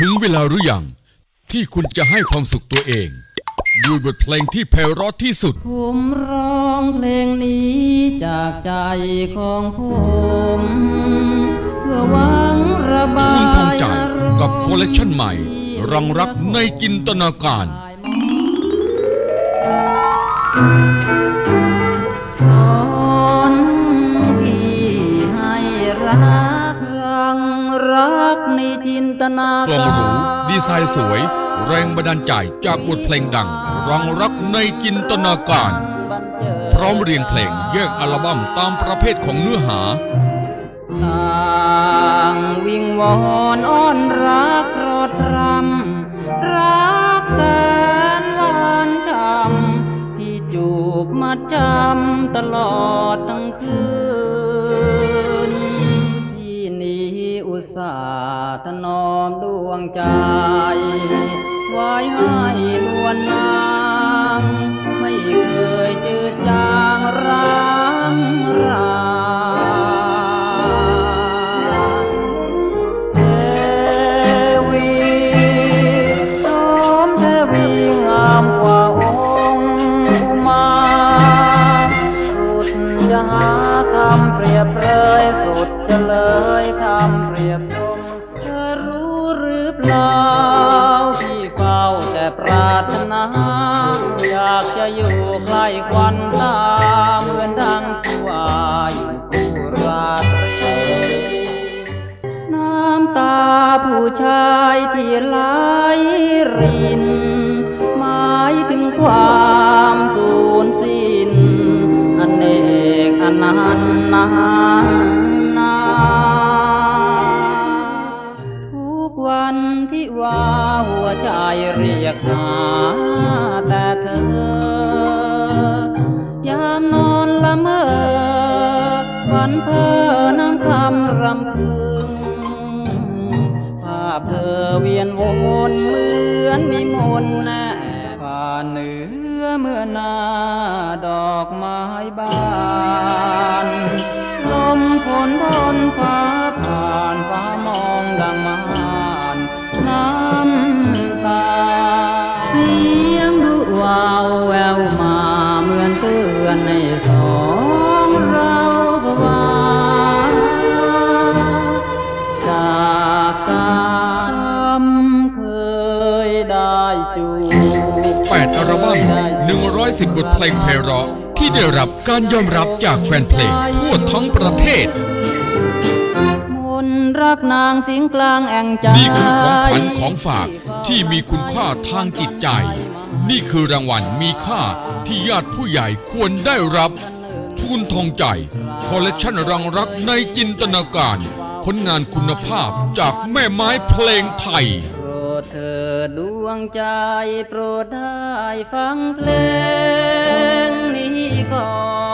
ถึงเวลาหรือยังที่คุณจะให้ความสุขตัวเองด้วยบทเพลงที่ไพเราะที่สุด ผมร้องเพลงนี้จากใจของผมเพื่อหวังระบาคุณยทองใจกับคอลเลกชันใหม่ รังรักในจินตนาการส นตนากล่องหรูดีไซน์สวย แรงบันดาลใจจากบทเพลงดังรังรักในจินตนาการ พร้อมเรียงเพลงแยกอัลบั้มตามประเภทของเนื้อหาต่างวิงวอนอ้อนรักรดรำรักแสนหวานช่ำที่จูบมาจำตลอดทั้งคืน ถนอมดวงใจ ไว้ให้นวลนาง ไม่เคยจืดจางรา เปล่าที่เฝ้าแต่ปรารถนา อยากจะอยู่ใกล้ควันตาเหมือนดังผู้วายผู้ราตรีน้ำตาผู้ชายที่ไหลริน หมายถึงความสูญสิ้นอเนกอนันต์นาน ว่าหัวใจเรียกหาแต่เธอยามนอนละเมอฝันเพ้อน้ำคำรำพึงภาพเธอเวียนวนเหมือนมีมนต์แน่ผ่านเหนือเมื่อนาดอกไม้บานลมฝนบนฟ้า ในสองเราภาวาจากการเคยได้จูบ8อัลบั้ม110 บทเพลงไพเราะที่ได้รับการยอมรับจากแฟนเพลงทั่วทั้งประเทศมนต์รักนางสิงกลางแอ่งใจนี่คือของขวัญของฝากที่มีคุณค่าทางจิตใจ นี่คือรางวัลมีค่าที่ญาติผู้ใหญ่ควรได้รับ ทุนทองใจ คอลเลกชันรังรักในจินตนาการ ผลงานคุณภาพจากแม่ไม้เพลงไทย โปรดเธอดวงใจโปรดได้ฟังเพลงนี้ก่อน